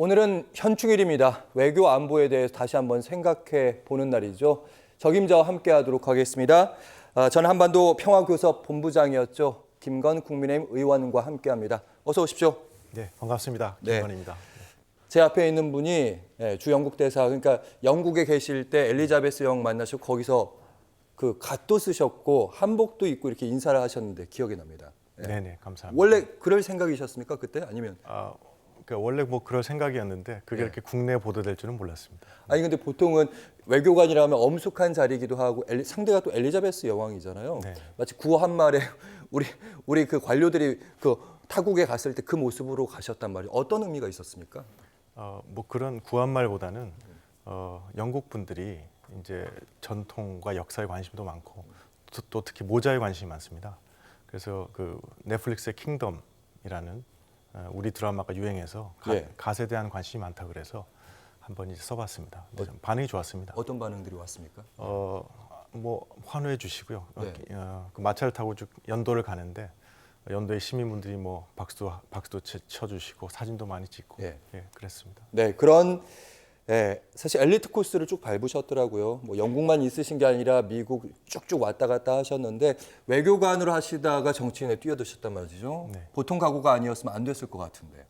오늘은 현충일입니다. 외교 안보에 대해서 다시 한번 생각해 보는 날이죠. 적임자와 함께 하도록 하겠습니다. 아, 저는 한반도 평화교섭 본부장이었죠. 김건 국민의힘 의원과 함께 합니다. 어서 오십시오. 네, 반갑습니다. 네. 김건입니다. 제 앞에 있는 분이 예, 주 영국 대사 그러니까 영국에 계실 때 엘리자베스 영 만나시고 거기서 그 갓도 쓰셨고 한복도 입고 이렇게 인사를 하셨는데 기억이 납니다. 예. 네, 네, 감사합니다. 원래 그럴 생각이셨습니까 그때 아니면 아, 그러니까 원래 뭐 그럴 생각이었는데 그게 네. 이렇게 국내에 보도될 줄은 몰랐습니다. 아니 근데 보통은 외교관이라면 엄숙한 자리이기도 하고 엘리- 상대가 또 엘리자베스 여왕이잖아요. 네. 마치 구호 한 말에 우리 우리 그 관료들이 그 타국에 갔을 때 그 모습으로 가셨단 말이에요. 어떤 의미가 있었습니까? 어, 뭐 그런 구한 말보다는 어, 영국 분들이 이제 전통과 역사에 관심도 많고 또, 또 특히 모자에 관심이 많습니다. 그래서 그 넷플릭스의 킹덤이라는 어, 우리 드라마가 유행해서 가, 예. 갓에 대한 관심이 많다 그래서 한번 이제 써봤습니다. 좀 반응이 좋았습니다. 어떤 반응들이 왔습니까? 어, 뭐 환호해 주시고요. 네. 어, 그 마차를 타고 쭉 연도를 가는데 연도의 시민분들이 뭐 박수 박수도 쳐- 쳐주시고 사진도 많이 찍고 예. 예, 그랬습니다. 네, 그런 예, 사실 엘리트 코스를 쭉 밟으셨더라고요. 뭐 영국만 있으신 게 아니라 미국 쭉쭉 왔다 갔다 하셨는데 외교관으로 하시다가 정치인에 뛰어드셨단 말이죠. 네. 보통 각오가 아니었으면 안 됐을 것 같은데.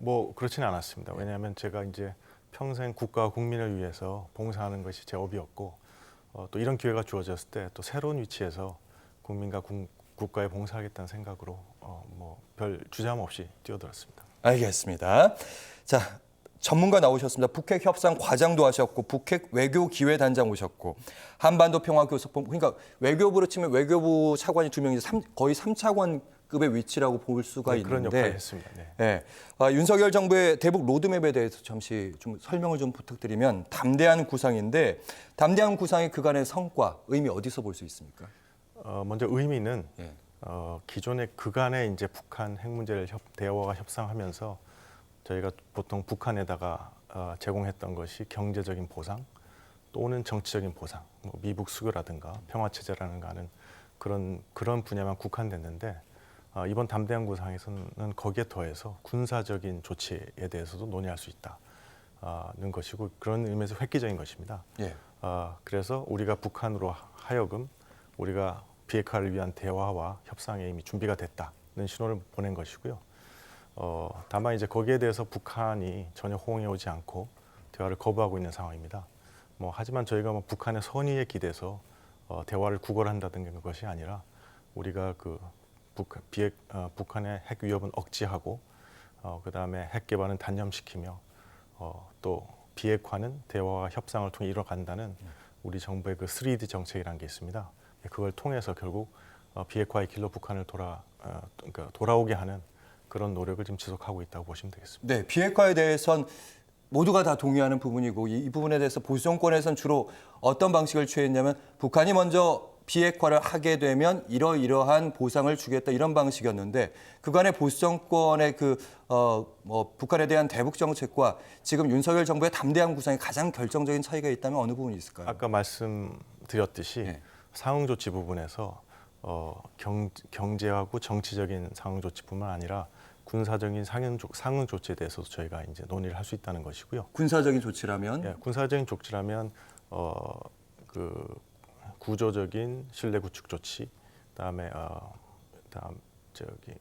뭐 그렇지는 않았습니다. 왜냐하면 제가 이제 평생 국가와 국민을 위해서 봉사하는 것이 제 업이었고 어, 또 이런 기회가 주어졌을 때 또 새로운 위치에서 국민과 국, 국가에 봉사하겠다는 생각으로 어, 뭐 별 주저함 없이 뛰어들었습니다. 알겠습니다. 자, 전문가 나오셨습니다. 북핵 협상 과장도 하셨고 북핵 외교 기회 단장 오셨고 한반도 평화 교섭본 그러니까 외교부로 치면 외교부 차관이 두 명이 삼- 거의 3차관 급의 위치라고 볼 수가 네, 그런 있는데 역할을 했습니다. 네. 네. 아, 윤석열 정부의 대북 로드맵에 대해서 잠시 좀 설명을 좀 부탁드리면 담대한 구상인데 담대한 구상의 그간의 성과 의미 어디서 볼 수 있습니까? 어, 먼저 의미는 예. 어, 기존의 그간의 이제 북한 핵 문제를 협, 대화와 협상하면서 저희가 보통 북한에다가 어, 제공했던 것이 경제적인 보상 또는 정치적인 보상, 뭐 미북 수교라든가 평화 체제라는가 하는 그런 그런 분야만 국한됐는데 어, 이번 담대한 구상에서는 거기에 더해서 군사적인 조치에 대해서도 논의할 수 있다는 것이고 그런 의미에서 획기적인 것입니다. 예. 아, 그래서 우리가 북한으로 하여금 우리가 비핵화를 위한 대화와 협상에 이미 준비가 됐다는 신호를 보낸 것이고요. 어, 다만 이제 거기에 대해서 북한이 전혀 호응해 오지 않고 대화를 거부하고 있는 상황입니다. 뭐 하지만 저희가 뭐 북한의 선의에 기대서 어, 대화를 구걸한다든가 것이 아니라 우리가 그 북, 비핵, 어, 북한의 핵 위협은 억제하고 어, 그 다음에 핵 개발은 단념시키며 어, 또 비핵화는 대화와 협상을 통해 이뤄간다는 우리 정부의 그 3D 정책이라는 게 있습니다. 그걸 통해서 결국 어, 비핵화의 길로 북한을 돌아 어, 그러니까 돌아오게 하는 그런 노력을 지금 지속하고 있다고 보시면 되겠습니다. 네, 비핵화에 대해선 모두가 다 동의하는 부분이고 이, 이 부분에 대해서 보수 정권에선 주로 어떤 방식을 취했냐면 북한이 먼저 비핵화를 하게 되면 이러이러한 보상을 주겠다 이런 방식이었는데 그간의 보수 정권의 그 어 뭐 북한에 대한 대북 정책과 지금 윤석열 정부의 담대한 구상에 가장 결정적인 차이가 있다면 어느 부분이 있을까요? 아까 말씀드렸듯이 네. 상응 조치 부분에서 어, 경, 경제하고 정치적인 상응 조치뿐만 아니라 군사적인 상응, 조, 상응 조치에 대해서도 저희가 이제 논의를 할 수 있다는 것이고요. 군사적인 조치라면 예, 군사적인 조치라면 어, 그 구조적인 신뢰 구축 조치, 그다음에 어, 다음 저기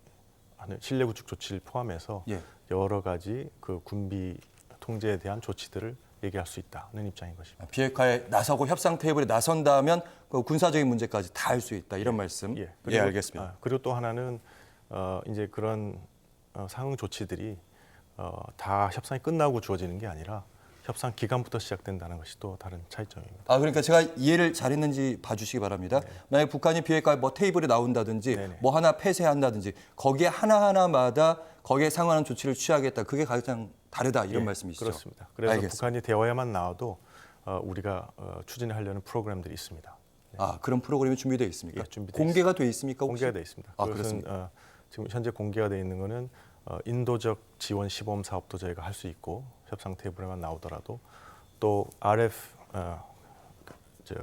하는 신뢰 구축 조치를 포함해서 예. 여러 가지 그 군비 통제에 대한 조치들을 얘기할 수 있다는 입장인 것입니다. 비핵화에 나서고 협상 테이블에 나선다면 그 군사적인 문제까지 다 할 수 있다 이런 말씀. 예, 예, 알겠습니다. 아, 그리고 또 하나는 어, 이제 그런 어, 상응 조치들이 어, 다 협상이 끝나고 주어지는 게 아니라 협상 기간부터 시작된다는 것이 또 다른 차이점입니다. 아 그러니까 제가 이해를 잘했는지 봐주시기 바랍니다. 만약 북한이 비핵화 뭐 테이블에 나온다든지 네네. 뭐 하나 폐쇄한다든지 거기에 하나 하나마다 거기에 상관한 조치를 취하겠다. 그게 가장 다르다 이런 예, 말씀이시죠? 그렇습니다. 그래서 알겠습니다. 북한이 대화에만 나와도 어, 우리가 어, 추진하려는 프로그램들이 있습니다. 아 그런 프로그램이 준비되어 있습니까? 예, 준비되어 공개가 돼 있습니까? 혹시? 공개가 돼 있습니다. 아, 그것은 그렇습니까? 어, 지금 현재 공개가 돼 있는 거는 어, 인도적 지원 시범 사업도 저희가 할 수 있고 협상 테이블에만 나오더라도 또 RF 어, 그, 저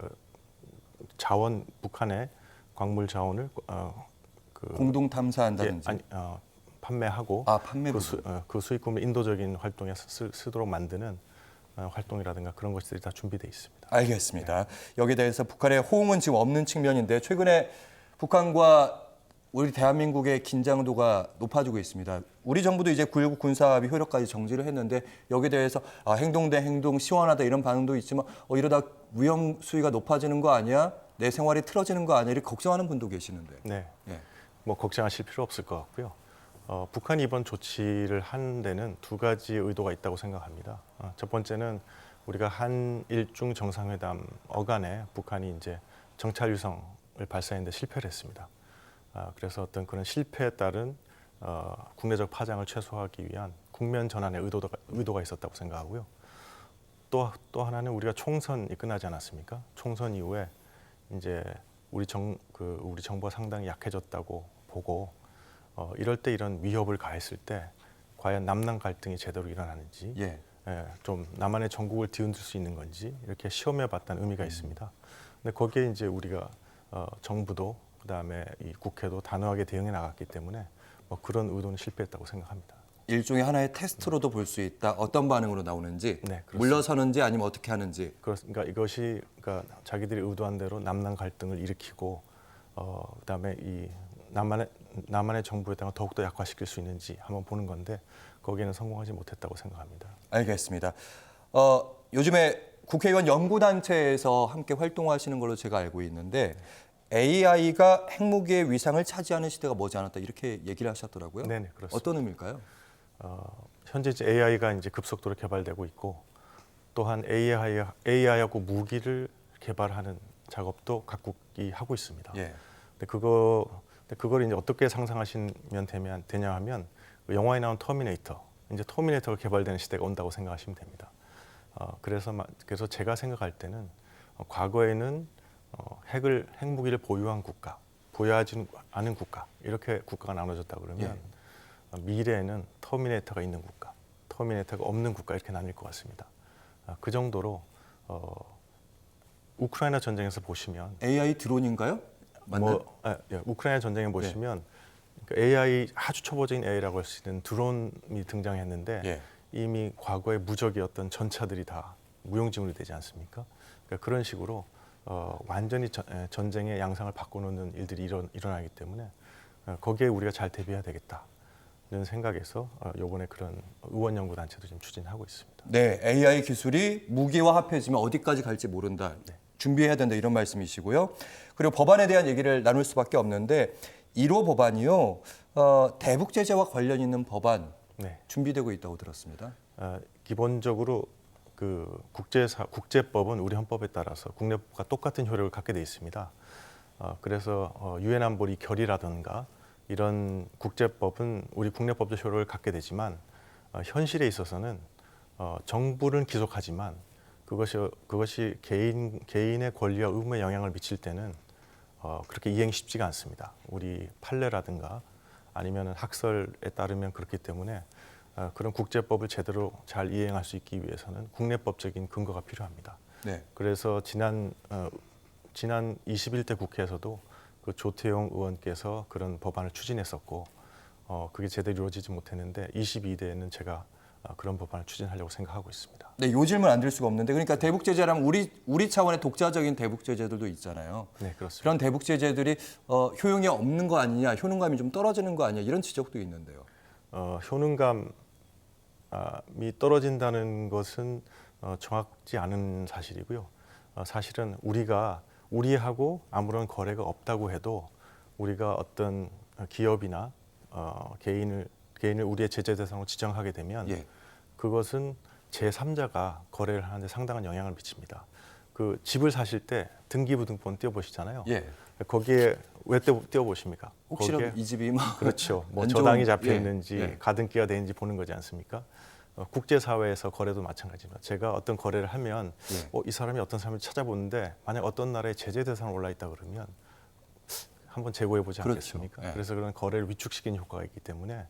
자원 북한의 광물 자원을 어, 그 공동 예, 탐사한다든지. 아니, 어, 판매하고 아, 판매 그. 수, 어, 그 수익금을 인도적인 활동에 쓰, 쓰도록 만드는 어, 활동이라든가 그런 것들이 다 준비돼 있습니다. 알겠습니다. 여기에 대해서 북한의 호응은 지금 없는 측면인데 최근에 북한과 우리 대한민국의 긴장도가 높아지고 있습니다. 우리 정부도 이제 9.19 군사합의 효력까지 정지를 했는데 여기에 대해서 아, 행동 대 행동 시원하다 이런 반응도 있지만 어, 이러다 위험 수위가 높아지는 거 아니야? 내 생활이 틀어지는 거 아니야? 이렇게 걱정하는 분도 계시는데. 네, 예. 뭐 걱정하실 필요 없을 것 같고요. 어, 북한이 이번 조치를 한 데는 두 가지 의도가 있다고 생각합니다. 어, 첫 번째는 우리가 한일중 정상회담 어간에 북한이 이제 정찰 위성을 발사했는데 실패를 했습니다. 아, 그래서 어떤 그런 실패에 따른 어, 국내적 파장을 최소화하기 위한 국면 전환의 의도가, 의도가 있었다고 생각하고요. 또, 또 하나는 우리가 총선이 끝나지 않았습니까? 총선 이후에 이제 우리 정, 그 우리 정부가 상당히 약해졌다고 보고 어, 이럴 때 이런 위협을 가했을 때 과연 남남 갈등이 제대로 일어나는지 예. 예, 좀 남한의 전국을 뒤흔들 수 있는 건지 이렇게 시험해 봤다는 의미가 있습니다. 근데 거기에 이제 우리가 어, 정부도 그다음에 이 국회도 단호하게 대응해 나갔기 때문에 뭐 그런 의도는 실패했다고 생각합니다. 일종의 하나의 테스트로도 볼 수 있다. 어떤 반응으로 나오는지, 네. 물러서는지 아니면 어떻게 하는지. 그렇습니까? 이것이 그러니까 자기들이 의도한 대로 남남 갈등을 일으키고 어, 그다음에 이 남한의 남한의 정부에 대한 더욱 더 약화시킬 수 있는지 한번 보는 건데 거기에는 성공하지 못했다고 생각합니다. 알겠습니다. 어, 요즘에 국회의원 연구단체에서 함께 활동하시는 걸로 제가 알고 있는데 AI가 핵무기의 위상을 차지하는 시대가 머지않았다 이렇게 얘기를 하셨더라고요. 네네, 그렇습니다. 어떤 의미일까요? 어, 현재 이제 AI가 이제 급속도로 개발되고 있고 또한 AI AI하고 무기를 개발하는 작업도 각국이 하고 있습니다. 예. 근데 그거 근데 그걸 이제 어떻게 상상하시면 되면 되냐 하면 그 영화에 나온 터미네이터 이제 터미네이터가 개발되는 시대가 온다고 생각하시면 됩니다. 어, 그래서 마- 그래서 제가 생각할 때는 어, 과거에는 어, 핵을 핵무기를 보유한 국가, 보유하지 않은 국가 이렇게 국가가 나눠졌다 그러면 예. 어, 미래에는 터미네이터가 있는 국가, 터미네이터가 없는 국가 이렇게 나뉠 것 같습니다. 아, 그 정도로 어, 우크라이나 전쟁에서 보시면 AI 드론인가요? 맞나? 뭐 아, 예, 우크라이나 전쟁에 보시면 그 AI 아주 초보적인 AI라고 할 수 있는 드론이 등장했는데 예. 이미 과거의 무적이었던 전차들이 다 무용지물이 되지 않습니까? 그러니까 그런 식으로 어, 완전히 전, 에, 전쟁의 양상을 바꿔놓는 일들이 일어, 일어나기 때문에 어, 거기에 우리가 잘 대비해야 되겠다 는 생각에서 어, 이번에 그런 의원 연구 단체도 지금 추진하고 있습니다. 네, AI 기술이 무기와 합해지면 어디까지 갈지 모른다. 준비해야 된다 이런 말씀이시고요. 그리고 법안에 대한 얘기를 나눌 수밖에 없는데 1호 법안이요. 어, 대북 제재와 관련 있는 법안 네. 준비되고 있다고 들었습니다. 어, 기본적으로 그 국제사 국제법은 우리 헌법에 따라서 국내법과 똑같은 효력을 갖게 돼 있습니다. 어, 그래서 어, 유엔 안보리 결의라든가 이런 국제법은 우리 국내법적 효력을 갖게 되지만 어, 현실에 있어서는 어, 정부는 기속하지만 그것이 그것이 개인 개인의 권리와 의무에 영향을 미칠 때는 어, 그렇게 이행이 쉽지가 않습니다. 우리 판례라든가 아니면 학설에 따르면 그렇기 때문에 어, 그런 국제법을 제대로 잘 이행할 수 있기 위해서는 국내법적인 근거가 필요합니다. 네. 그래서 지난 어, 지난 21대 국회에서도 그 조태용 의원께서 그런 법안을 추진했었고 어, 그게 제대로 이루어지지 못했는데 22대에는 제가 어, 그런 법안을 추진하려고 생각하고 있습니다. 네, 요 질문 안 드릴 수가 없는데 그러니까 대북 제재라면 우리 우리 차원의 독자적인 대북 제재들도 있잖아요. 네, 그렇습니다. 그런 대북 제재들이 어, 효용이 없는 거 아니냐, 효능감이 좀 떨어지는 거 아니냐 이런 지적도 있는데요. 어, 효능감 이 떨어진다는 것은 어, 정확지 않은 사실이고요. 어, 사실은 우리가 우리하고 아무런 거래가 없다고 해도 우리가 어떤 기업이나 어, 개인을 개인을 우리의 제재 대상으로 지정하게 되면 예. 그것은 제 3자가 거래를 하는데 상당한 영향을 미칩니다. 그 집을 사실 때 등기부등본 띄워보시잖아요. 예. 거기에 왜 띄워, 띄워보십니까? 혹시라도 이 집이 막 그렇죠. 뭐 저당이 잡혀 예, 있는지 예. 가등기가 되는지 보는 거지 않습니까? 어, 국제 사회에서 거래도 마찬가지입니다. 제가 어떤 거래를 하면 예. 어, 이 사람이 어떤 사람을 찾아보는데 만약 어떤 나라의 제재 대상에 올라 있다 그러면 한번 재고해 보지 그렇죠. 않겠습니까? 예. 그래서 그런 거래를 위축시키는 효과가 있기 때문에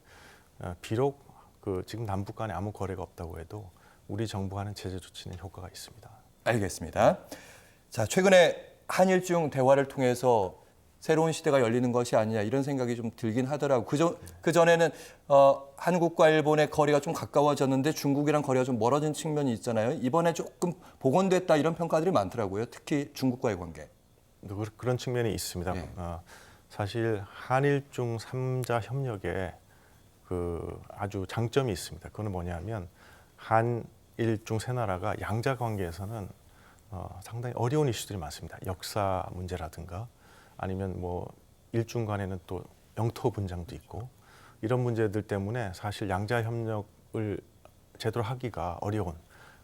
어, 비록 그 지금 남북 간에 아무 거래가 없다고 해도 우리 정부가 하는 제재 조치는 효과가 있습니다. 알겠습니다. 자, 최근에 한일중 대화를 통해서 새로운 시대가 열리는 것이 아니냐 이런 생각이 좀 들긴 하더라고. 그전 그 전에는 어, 한국과 일본의 거리가 좀 가까워졌는데 중국이랑 거리가 좀 멀어진 측면이 있잖아요. 이번에 조금 복원됐다 이런 평가들이 많더라고요. 특히 중국과의 관계. 그- 그런 측면이 있습니다. 네. 어, 사실 한일중 삼자 협력에 그 아주 장점이 있습니다. 그거는 뭐냐면 한일중 세 나라가 양자 관계에서는 어, 상당히 어려운 이슈들이 많습니다. 역사 문제라든가 아니면 뭐 일중 간에는 또 영토 분쟁도 있고 이런 문제들 때문에 사실 양자 협력을 제대로 하기가 어려운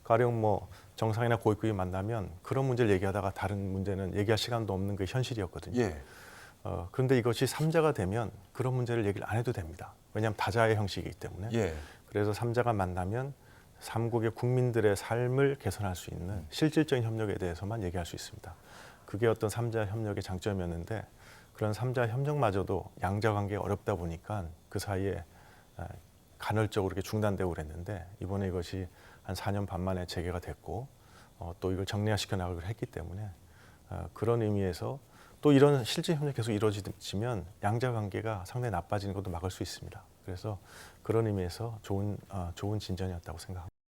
가령 뭐 정상이나 고위급이 만나면 그런 문제를 얘기하다가 다른 문제는 얘기할 시간도 없는 게 현실이었거든요. 예. 어, 그런데 이것이 삼자가 되면 그런 문제를 얘기를 안 해도 됩니다. 왜냐하면 다자의 형식이기 때문에. 예. 그래서 삼자가 만나면 삼국의 국민들의 삶을 개선할 수 있는 실질적인 협력에 대해서만 얘기할 수 있습니다. 그게 어떤 삼자 협력의 장점이었는데 그런 삼자 협력마저도 양자 관계가 어렵다 보니까 그 사이에 아, 간헐적으로 이렇게 중단되고 그랬는데 이번에 이것이 한 4년 반 만에 재개가 됐고 어, 또 이걸 정리화시켜 나가기로 했기 때문에 어, 그런 의미에서 또 이런 실질 협력 계속 이루어지면 양자 관계가 상당히 나빠지는 것도 막을 수 있습니다. 그래서 그런 의미에서 좋은 어, 좋은 진전이었다고 생각합니다.